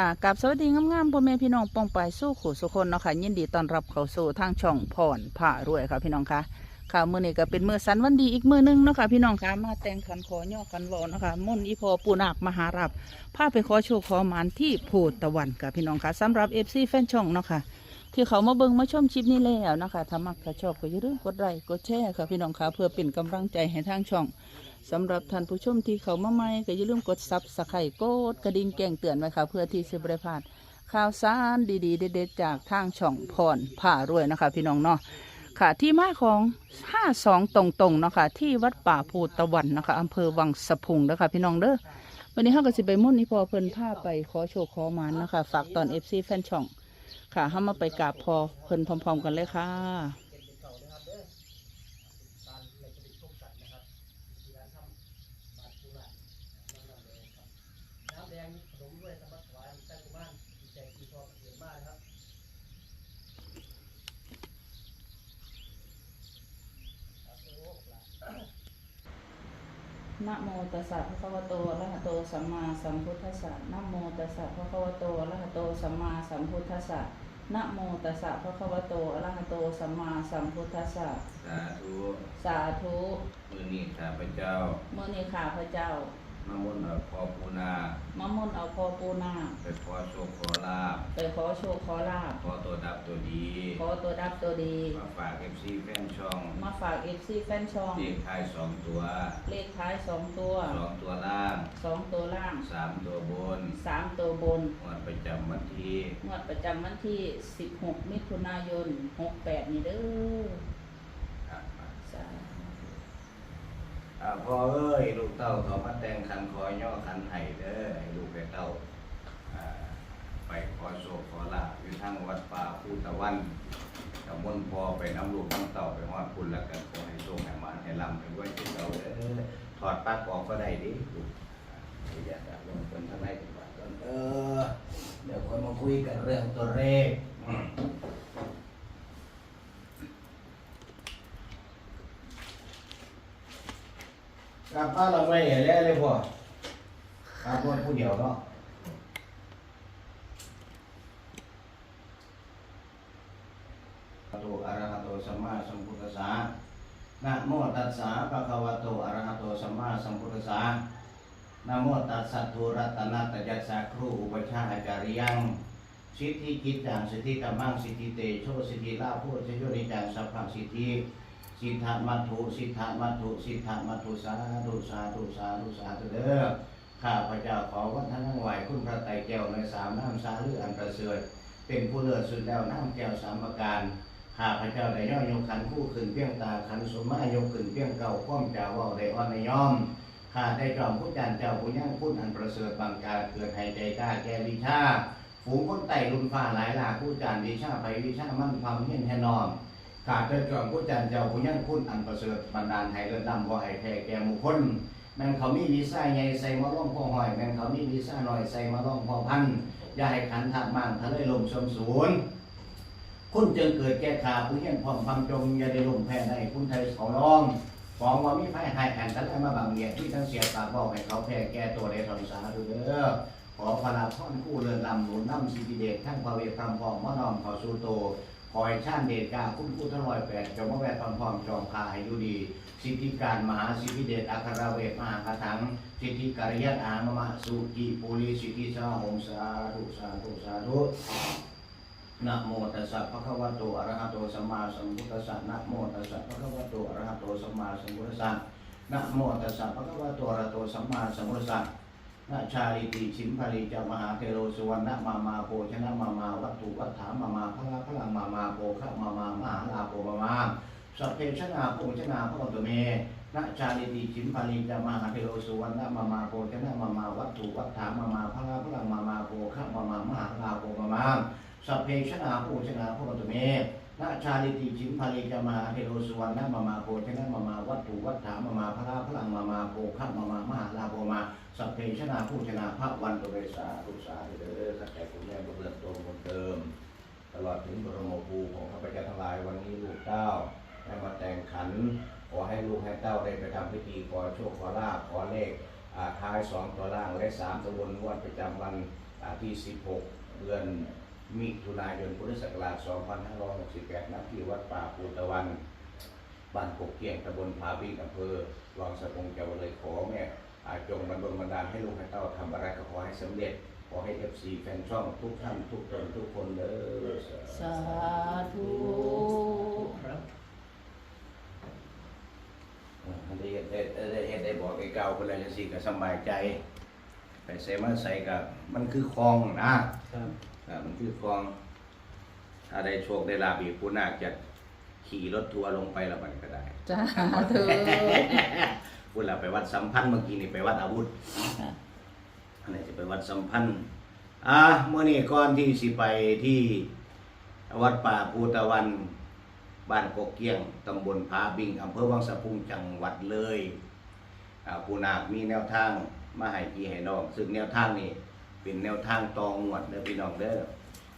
ค่ะกับสวัสดีงามๆพ่อแม่พี่น้องปองไปายสู้ขู่สุคนเนาะค่ะยินดีต้อนรับเข้าสู่ทางช่องพรผ่ารวยค่ะพี่น้องค่ะค่ะมื้อนี้ก็เป็นมือสันวันดีอีกมือหนึงเนาะค่ะพี่น้องค่ะมาแต่งขันขอย่อกันวอเนาะค่ะมุ่นอีพอปูนาคมหารับพาไปขอโชคขอหมานที่โพตะวันค่ะพี่น้องค่ะสำหรับเอฟซีแฟนช่องเนาะค่ะ ที่เขามาเบิงมาชมคลิปนี้แล้วนะคะถ้ามักถ้าชอบก็อย่าลืมกดไลค์กดแชร์ค่ะพี่น้องค่ะเพื่อเป็นกำลังใจให้ทางช่องสำหรับท่านผู้ชมที่เขามาใหม่ก็อย่าลืมกดซับสไครต์กดกระดิ่งแจ้งเตือนไว้ค่ะ เพื่อที่จะบริพลาดข่าวสารดีๆ เด็ดๆจากทางช่องพรผ่ารวยนะคะ พี่น้องเนาะค่ะที่มาของ 52 ตรงๆเนาะค่ะที่วัดป่าภูตะวันนะคะอำเภอวังสะพุงนะคะพี่น้องเด้อวันนี้เฮาก็สิไปมุ่นนี่พอเพิ่นพาไปขอโชคขอหมานนะคะ ฝากตอน FC แฟนช่อง ค่ะห้ามาไปกราบพอเพิ่นพร้อม ๆ กันเลยค่ะ น้ำแดงขนมด้วยสมัครถวายใต้กุมารดีใจดีพอเสียมากครับ นะโมตัสสะภะคะวะโตอะระหะโตสัมมาสัมพุทธัสสะนะโมตัสสะภะคะวะโตอะระหะโตสัมมาสัมพุทธัสสะนะโมตัสสะภะคะวะโตอะระหะโตสัมมาสัมพุทธัสสะสาธุ สาธุ มือนี้ข้าพเจ้า เมื่อนี้ข้าพระเจ้า มามุนต์พ่อปูนามามนต์เอาพอปูนาคไปขอโชคขอลาบไปขอโชคขอลาบขอตัวดับตัวดีขอตัวดับตัวดี มาฝากเอฟซีแฟนช่องมาฝากเอฟซีแฟนช่อง เลขท้ายสองตัวเลขท้ายสองตัวสองตัวล่างสองตัวล่างสามตัวบนสามตัวบนงวดประจำวันที่งวดประจำวันที่ 16 มิถุนายน 68 นี่เด้อ ครับ สา อ่า พ่อเอ้ยลูกเต้าเขามาแต่งคันคอย่อคันไห้เด้อให้ลูกไปเต้าอ่าไปขอโชคขอลาบอยู่ทางวัดป่าภูตะวันกับมนพอไปน้ำลูกน้ำเต้าไปฮอดคุณแล้วกันขอให้โชคให้มาให้ลำให้รวยให้เราเด้อถอดปลั๊กออกก็ได้ดิลูกอ่ายากจะลงคนทางไหนดีกว่าก่อนเออเดี๋ยวคนมาคุยกันเรื่องตัวเลข กลับบ้านเราไม่เห็นแล้วเลยพ่อกับคนผู้เดียวเนาะโตอะระหะโตสัมมาสัมพุทธัสสะนะโมตัสสะภะคะวะโตอะระหะโตสัมมาสัมพุทธัสสะนะโมตัสสะทุรัตนะตยัสสะครูอุปชาอาจาริยังสิทธิกิจจังสิทธิธรรมังสิทธิเตโชสิทธิลาภโพชโยนิจังสัพพะสิทธิ สิทธามัตถุสิทธามัตถุสิทธามัตถุสาธุสาธุสาธุสาธุเด้อข้าพระเจ้าขอวัฒนทั้งไหวคุณพระไตรแก้วในสามน้ำสาลืออันประเสริฐเป็นผู้เลิศสุดแล้วน้ำแก้วสามประการข้าพระเจ้าได้ย่อยกขันคู่ขึ้นเพียงตาขันสมมายกขึ้นเพียงเก่าข้อมจ่าว่าได้อ่อนในย่อมข้าได้จอมผู้จานเจ้าผู้ย่างพุทธอันประเสริฐบางการเกิดให้ใจกล้าแก่วิชาฝูงคนไต่ลุนฟ้าหลายหลากผู้จานวิชาไปวิชามั่นความเห็นแน่นอน ข้าได้จอมผู้จานเจ้าผู้ย่งพุทธอันประเสริฐบันดาลให้เลิศล้ำว่าให้แท้แก่มู่คนแม่นเขามีวิชาใหญ่ใส่มาล่องพ่อหอยแม่นเขามีวิชาหน่อยใส่มาล่องพ่อพันอย่าให้ขันทับมั่งทะเลลมชมศูนย์คุณจึงเกิดแก่ขาผู้เห็นความความจงอย่าได้ลงแพ้ในคุณไทยขาร้องฟ้องว่ามีไฟหายแผ่นกันแล้วมาบางเหียดที่ทั้งเสียปากบอกให้เขาแพ้แก่ตัวในทองสาธุเด้อขอพระท่อนคู่เรือนลำหนุนน้ำสิทธิเดชทั้งพระเวทพรมพองมะนอมขอสู่โต คอยชาติเดชกาคุณคู่ทั้งร้อยแปดจงมาแวดพรมพองจอมพาให้อยู่ดี สิทธิการมหาสิทธิเดชอัครเวทมหาคาถังสิทธิการยัตอามมะสุกิปุริสิทธิสาหงสาธุสาธุสาธุนะโมตัสสะภะคะวะโตอะระหะโตสัมมาสัมพุทธัสสะนะโมตัสสะภะคะวะโตอะระหะโตสัมมาสัมพุทธัสสะนะโมตัสสะภะคะวะโตอะระหะโตสัมมาสัมพุทธัสสะ นะชาลิติชิมพาริจามหาเทโรสุวรรณมามาโพชนะมามาวัตถุวัฏฐามามาพละพลังมามาโภคะมามา มหาลาโภมามาสัพเพชนะโภชนะพระตุเมนะชาลิติชิมพาริจามหาเทโรสุวรรณมามาโพชนะมามาวัตถุวัฏฐามามาพละพลังมามาโภคะมามา มหาลาโภมามาสัพเพชนาภูชนาพระตุเม นาชาลิติจิมพาลิจามาเทโรสุวรรณมามาโพชนะมามาวัตถุวัฏฐามามาพระราพลังมามาโภคะมามามหาลาโภมาสัพเพชนาภูชนาพระวันตุเรสาทุสาเดอสัจจะคุณแม่บุญเรือนโตบนเติม ตลอดถึงบรมครูของข้าพเจ้าทั้งหลายวันนี้ลูกเต้าได้มาแต่งขัน ขอให้ลูกให้เต้าได้ไปทำพิธีขอโชคขอลาภขอเลขอ่าท้ายสองตัวล่างและสามตัวบนงวดประจำวันอ่าที่ 16 เดือน มิถุนายนพุทธศักราช 2568ณที่วัดป่าปูตะวันบ้านกกเกียงตำบลผาบิงอำเภอรองสะพงจังหวัดเลยขอแม่อาจงบันดลบันดาลให้ลูกให้เต้าทำอะไรก็ขอให้สำเร็จ ขอให้เอฟซีแฟนช่องทุกท่านทุกตนทุกคนเด้อสาธุครับได้ได้ได้ได้ได้บอกไอ้เก่าคนละจังซี่ก็สำบายใจ ไปใส่มาใส่กับมันคือคลองนะครับอ่า มันคือคลองถ้าได้โชคได้ลาบอีกผู้นาคจะขี่รถทัวร์ลงไปแล้วมันก็ได้สาธุพูดแล้วไปวัดสัมพันธ์เมื่อกี้นี่ไปวัดอาวุธค่ะอันนี้จะไปวัดสัมพันธ์ อะเมื่อนี้ก่อนที่สิไปที่วัดป่าภูตะวันบ้านกกเกี้ยงตำบลผาบิงอำเภอวังสะพุงจังหวัดเลยอ่าผู้นาคมีแนวทางมาให้พี่ให้น้องซึ่งแนวทางนี้ เป็นแนวทางตองงวดเด้อพี่น้องเด้อ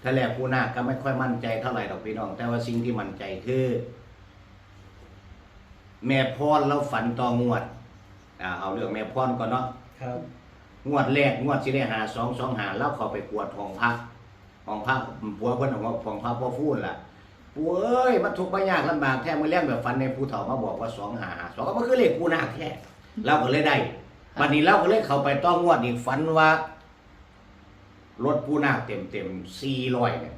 ถ้าแรกผู้นาคก็ไม่ค่อยมั่นใจเท่าไหร่ดอกพี่น้อง แต่ว่าสิ่งที่มั่นใจคือ แม่พรเราฝันตองวดอ่าเอาเรื่องแม่พรก่อนเนาะครับ งวดแรกงวดสิได้หาสองสองหาแล้วเขาไปกวดของพระของพระปัวเพิ่นของว่าของพระพ่อฟูนล่ะปัวเอ้ยมันทุกข์มันยากลำบากแท้มือแรงแบบฝันในผู้เฒ่ามาบอกว่าสองหาสองก็มันคือเลขกูนาคแท้เราก็เลยได้บัดนี้เราก็เลยเข้าไปต้องงวดอีกฝันว่า รถปูนาคเต็มเต็มสี่ร้อยเนี่ย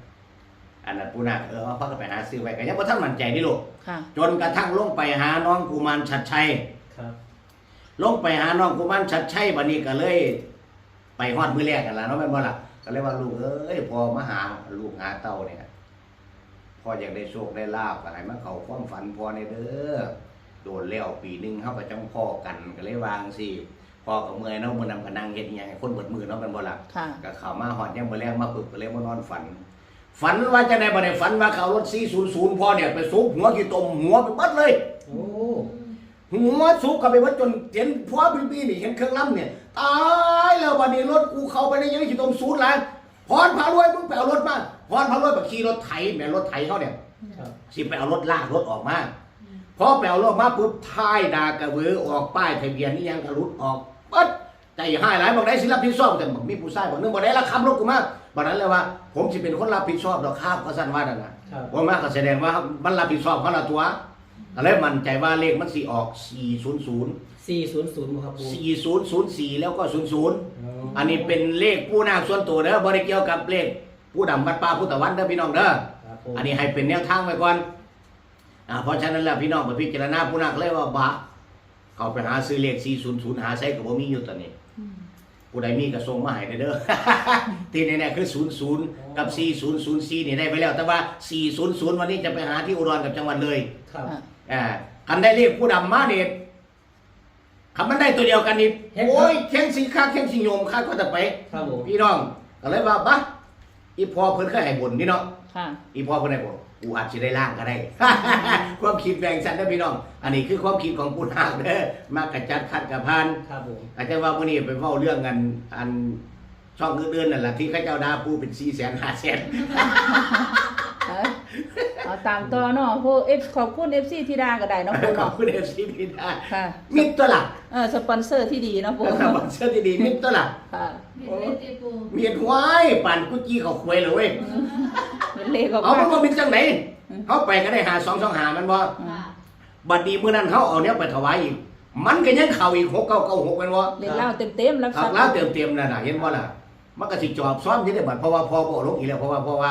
อันนั้นปูนาคเออเอาพักไปหาซื้อไว้ก็ยังบ่ทันมั่นใจนี่ลูกค่ะ จนกระทั่งลงไปหาน้องกุมารชัดชัยครับลงไปหาน้องกุมารชัดชัยบัดนี้ก็เลย ไปฮอดมือแรกกันละเนาะแม่นบ่ล่ะก็เลยว่าลูกเอ้ยพอมาหาลูกหาเต้าเนี่ยพออยากได้โชคได้ลาบก็ให้มันเข้าความฝันพอในเด้อโดนแล้วปีหนึงเฮาก็จังพ่อกันก็เลยวางสิ พ่อก็เมื่อยเนาะมื้อนำก็นั่งเฮ็ดอิหยังให้คนเบิดมือเนาะแม่นบ่ล่ะค่ะ ก็เข้ามาฮอดยามมื้อแลงมาปึกก็เลยมานอนฝัน ฝันว่าจะได้บ่ได้ฝันว่าเขาเอารถ400พ่อเนี่ยไปซุกหัวกี่ตมหัวไปเบิดเลย โอ้ หัวสุกเข้าไปว่าจนเห็นพัวพี่พี่นี่เห็นเครื่องล้ำเนี่ยตายแล้ววันนี้รถกูเข้าไปในยังขี่ตรงศูนย์ล้านพรพารวยมึงไปเอารถมาพรพารวยแบบขี่รถไถแหม่รถไถเขาเนี่ยครับ สิไปเอารถลากรถออกมา พอไปเอารถมาปุ๊บท้ายดากระเวอออกป้ายทะเบียนนี่ยังกระรุดออกปั๊ดใจหายหลายบอกได้สิรับผิดชอบแต่บอกมีผู้ชายบอกนึงบอกได้ละคำรถกูมาบอกนั้นเลยว่า ผมจะเป็นคนรับผิดชอบดอกครับก็สั้นว่านั่นนะครับว่ามาก็แสดงว่ามันรับผิดชอบเขาละตัวก็เลยมั่นใจว่าเลขมันสิออก 400สี่ศูนย์ศูนย์ครับปู4004 แล้วก็ 00ออันนี้เป็นเลขผู้นาคส่วนตัวเด้อบ่ได้เกี่ยวกับเลขผู้ดำวัดป่าผู้ตะวันเด้อพี่น้องเด้อครับปูอันนี้ให้เป็นแนวทางไว้ก่อนอ่า เพราะฉะนั้นแล้วพี่น้องไปพิจารณาผู้นาคเลยว่าบะเขาไปหาซื้อเลข400หาใช้ก็บ่มีอยู่ตอนนี้ผู้ใดมีก็ส่งมาให้ได้เด้อ ที่แน่ๆคือ 00 กับ 4004 นี่ได้ไปแล้ว แต่ว่า 400 วันนี้จะไปหาที่อุดรกับจังหวัดเลยครับค่ะอ่าคันได้เลขผู้ดำมาเนี่ยคำมันได้ตัวเดียวกันนี่เห็นครับโอ้ยแข่งสีค่าแข่งสีโยมค่าก็จะไป ครับผมพี่น้องก็เลยว่าบะ อีพอเพิ่นเคยให้บุญนี่เนาะค่ะ อีพอเพิ่นให้บุญกูอาจจะได้ล่างก็ได้ ความคิดแบ่งสันนะพี่น้อง อันนี้คือความคิดของผู้นาคเด้อมากระจัดขัดกับพาน ครับผม อาจจะว่ามื้อนี้ไปเว้าเรื่องกันอันช่องอื่นๆนั่นแหละที่เขาเจ้าดาปูเป็น4แสน5แสน เอาเอาตามต่อเนาะผู้เอฟขอบคุณเอฟซีที่ดาก็ได้เนาะปูขอบเนาะคุณ FC พี่ดาค่ะมิตรตัวหลักเออสปอนเซอร์ที่ดีเนาะปูสปอนเซอร์ที่ดีมิตรตัวหลักค่ะมีเล่นตีปูเมียนควายปั่นกุจี้เขาควยเลยเว้ยเป็นเลขออกเอามามันบ่เป็นจังไหนเขาไปก็ได้หาสองสองหามันบ่ค่ะบัดนี้มื้อนั้นเขาเอาเนี้ยไปถวายอีก มันก็ยังเข้าอีกหกเก้าเก้าหกแมันบ่เลขเล่าเต็มเต็มๆรับครัทรับพย์แล้วเต็มเต็มๆนั่นน่ะเห็นบ่ล่ะมันก็สิจอบซ้อมที่ได้บัดเพราะว่าพ่อบ่ลงอีกแล้วเพราะว่าเพราะว่า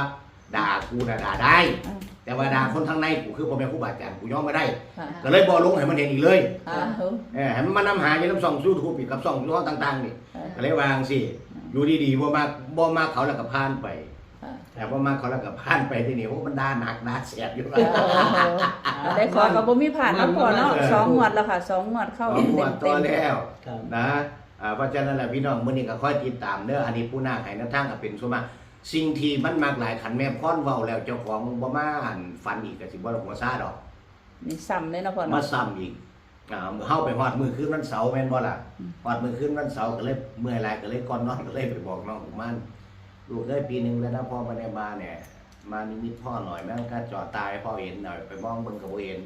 ด่ากูน่ะด่าได้อ่าแต่ว่าด่าคนทางในกูคือพ่อแม่ครูบาอาจารย์กูยอมไม่ได้ ค่ะก็เลยบ่ลงให้มันเห็นอีกเลยค่ะ เออเออให้มันมานำหาอยู่นำช่อง YouTube อีกกับช่องยูทูบต่างๆนี่ค่ะก็เลยวางสิอยู่ดีๆบ่มาบ่มาเขาแล้วก็ผ่านไปค่ะแต่ว่ามาเขาแล้วก็ผ่านไปที่นี่โอ้มันด่าหนักด่าแสบอยู่โอ้โหได้ขอกับบ่มีผ่านแล้วพอเนาะสองงวดแล้วค่ะสองงวดเข้าสองงวดเต็ต่อมๆแล้ว ครับ นะอ่าเพราะฉะนั้นแหละพี่น้องมื้อนี้ก็ค่อยติดตามเด้ออันนี้ผู้นาคให้แนวทางก็เป็นส่วนมาก สิ่งที่มันมากหลายขันแม่พรเว้าแล้วเจ้าของบ่มาอั่นฝันอีกก็สิบ่ได้หัวซาดอก นี่ซ้ำเลยเนาะพ่อมาเนาะ ซ้ำอีกอ่าเฮาไปฮอดมื้อคืนวันเสาร์แม่นบ่ล่ะอืม ฮอดมื้อคืนวันเสาร์ก็เลยเมื่อยหลายก็เลยก่อนนอนก็เลยไปบอกน้องกุมารลูกเอ้ยปีหนึงแล้วนะพ่อบ่ได้มาเนี่ย มานิมิตพ่อหน่อยแม่งก็จอดตายให้พ่อเห็นหน่อยไปมองเบิ่งก็บ่เห็น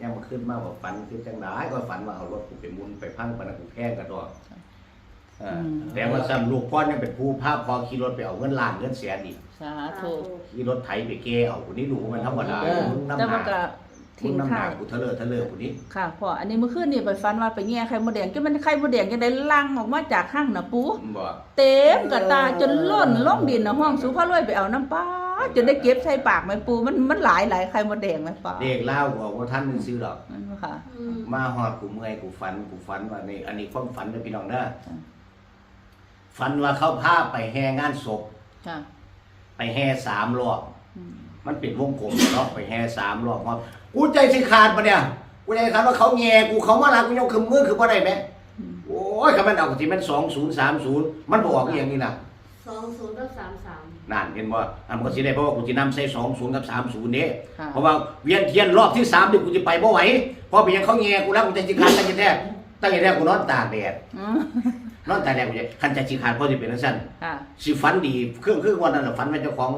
ยังมาขึ้นมาว่าฝันคือจังได๋ก็ฝันว่าเอารถกูไปหมุนไปพังปานนั้นกูแพงกระดอก เออแต่ว่าซ้ำลูกพ่อยังเป็นผู้ภาพพอขี่รถไปเอาเงินล้านเงินแสนอีกสาธุ ขี่รถไถไปเกเอาคนนี้ดูมันธรรมดามึงน้ำแต่หมันานก็มึทิ้งงน้ำหท้านายกูเทะเลอเทะเลอคนนี้ ค่ะพ่ออันนี้เมื่อคืนนี่ไปฟันว่าไปแง่ไข่มดแดงก็มันไข่มดแดงยังได้ลังออกมาจากห้างน่ะปูบอกเต็มกระตาจนล้นล่องดินนะห้องสูพระรวยไปเอาน้ำปลาจนได้เก็บใส่ปากไหมปูมันมันหลายหลายไข่มดแดงไหมปลาเด็กเล่าบอกว่าท่านนึงซื้อหรอก นั่นบ่ค่ะ มาหอดกูเมื่อยกูฝันกูฝันว่านี่อันนี้ความฝันเลยพี่น้องเด้อ ฝันว่าเขาพาไปแห่งานศพค่ะไปแห่สามรอบอืมมันเป็นวงกลมเนาะไปแห่สามรอบครับกูใจสิขาดปะเนี่ยกูใจขาดว่าเขาแง่กูเขามาลากูยกขึ้นมือคือบ่ได้ไหมอืมโอ้ยคำมันเอาที่มันสองศูนย์สามศูนย์มันบอกอย่างนี้นะสองศูนย์กับสามสามนั่นเห็นบ่อันมันก็สิได้เพราะว่ากูจะนำใส่สองศูนย์กับสามศูนย์นี้ค่ะเพราะว่าเวียนเทียนรอบที่สามนี่กูจะไปบ่ไหวเพราะไปยังเขาแง่กูแล้วกูใจสิขาดตั้งแต่แท้ตั้งแต่แท้กูนอนตากแดดอืม นอนตากแดดกูจะคันใจสิขาดเพราะจะเป็นจังซั่นค่ะสิฝันดีเครื่องคือวันนั้นน่ะฝันว่าเจ้าของ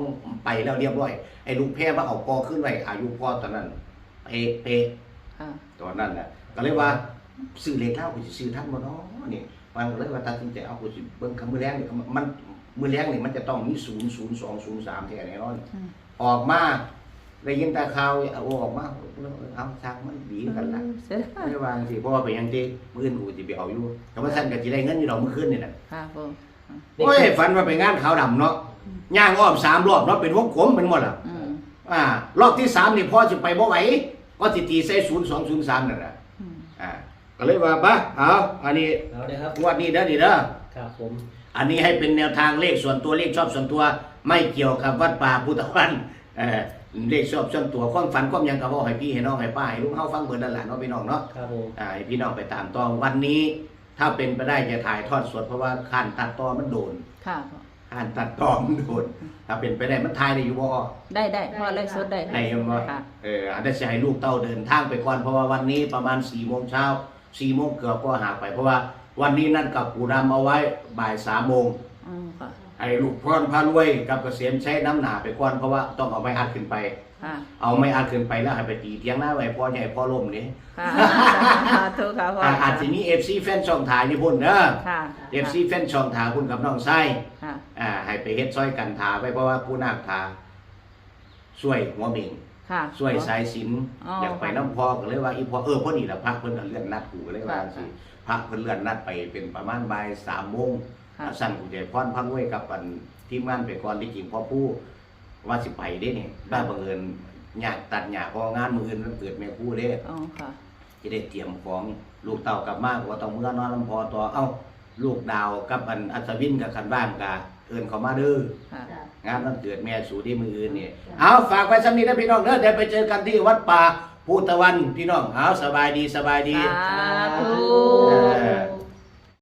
ไปแล้วเรียบร้อยไอ้ลูกแพ้ว่าเอาปอขึ้นไว้อายุพ่อตอนนั้นเป๊ะเป๊ะค่ะตอนนั้นน่ะก็เลยว่าซื้อเลขเล่ากูสิซื้อทันบ่เนาะนี่มันเลยว่าตัดสินใจเอากูสิเบิ่งคำมือแรงนี่มันมือแรงนี่มันจะต้องมี0 0 2 0 3แท้แน่นอนอืมออกมา ได้ยินแต่ข่าวเอาออกมาเอาทางมันดีกันละเสียดายไม่วาจังสิเพราะว่าไปยังที่มื้ออื่นกูสิไปเอาอยู่ แต่ว่าท่านก็สิได้เงินอยู่ดอกมื้อคืนนี่น่ะค่ะปูโอ้ยฝันว่าไปงานขาวดำเนาะย่างอ้อมสามรอบเนาะเป็นวงกลมเป็นหมดอะอืมอ่ารอบที่สามนี่พ่อสิไปบ่ไหวก็สิตีใส่ศูนย์สองศูนย์สามนั่นแหละอืมอ่าก็เลยว่าปะเอาอันนี้เอาเลยครับงวดนี้เด้อนี่เด้อครับผมอันนี้ให้เป็นแนวทางเลขส่วนตัวเลขชอบส่วนตัว ไม่เกี่ยวกับวัดป่าพุทธวันเออ เลขชอบส่วนตัวความฝันความหยังกับว่าให้พี่ให้น้องให้ป้าให้ลุงเฮาฟังเบิดนั่นแหละเนาะพี่น้องเนาะครับผมอ่าให้พี่น้องไปตามต่อวันนี้ ถ้าเป็นไปได้จะถ่ายทอดสดเพราะว่าขั้นตัดต่อมันโดนค่ะพ่อขั้นตัดต่อมันโดนถ้าเป็นไปได้มันถ่ายได้อยู่บ่ได้ได้พ่อไล่สดได้ได้ยังบ่ค่ะเอออาจจะสิให้ลูกเต้าเดินทางไปก่อนเพราะว่าวันนี้ประมาณ4โมงเช้า4โมงเกือบก็หาไปเพราะว่าวันนี้นั่นกับปู่ดำเอาไว้บ่าย3โมงอืมค่ะ ไอ้ลูกพรพารวยกับเกษมใช้น้ำหนาไปก่อนเพราะว่าต้องเอาไม้อัดขึ้นไป ค่ะ เอาไม้อัดขึ้นไปแล้วให้ไปตีเทียงหน้าไว้พ่อใหญ่พ่อล่มนี่ค่ะสาธุค่ะพ่ออ่าอาอาจจะมี FC แฟนช่องถ่ายนี่พุ่นเด้อค่ะ FC แฟนช่องถ่ายคุณกับน้องไส้ค่ะ อ่าให้ไปเฮ็ดซอยกันถาไว้เพราะว่าผู้นาคทาช่วยหัวเหม่งค่ะ ช่วยสายสินอ๋อออยากไปน้ำพอก็เลยว่าอีพอเออพอดีละพักเพิ่นก็เลื่อนนัดกูก็เลยว่าค่ะสิพักเพิ่นเลื่อนนัดไปเป็นประมาณบ่ายสามโมง ค่ะสั่นกูจะพรพังไว้กับอันทีมงานไปก่อนที่จริงพ่อผู้ว่าสิไปเด้นี่ได้บังเอิญญาติตัดหญ้าเพองานมื้ออื่นมันเกิดแม่ผู้เด้อ๋อค่ะจะได้เตรียมของลูกเต่ากลับมาก็บ่ต้องเมื่อนอนลำพอต่อเอ้าลูกดาวกับอันอัศวินกับคันบ้านกะเอิ้นเขามาเด้อค่ะจ้ะงานวันเกิดแม่สู่ที่มืออื่นนี่เอาฝากไว้สำนีนะพี่น้องเด้อเดี๋ยวไปเจอกันที่วัดป่าภูตะวันพี่น้องเอาสบายดีสบายดีสาธุเออ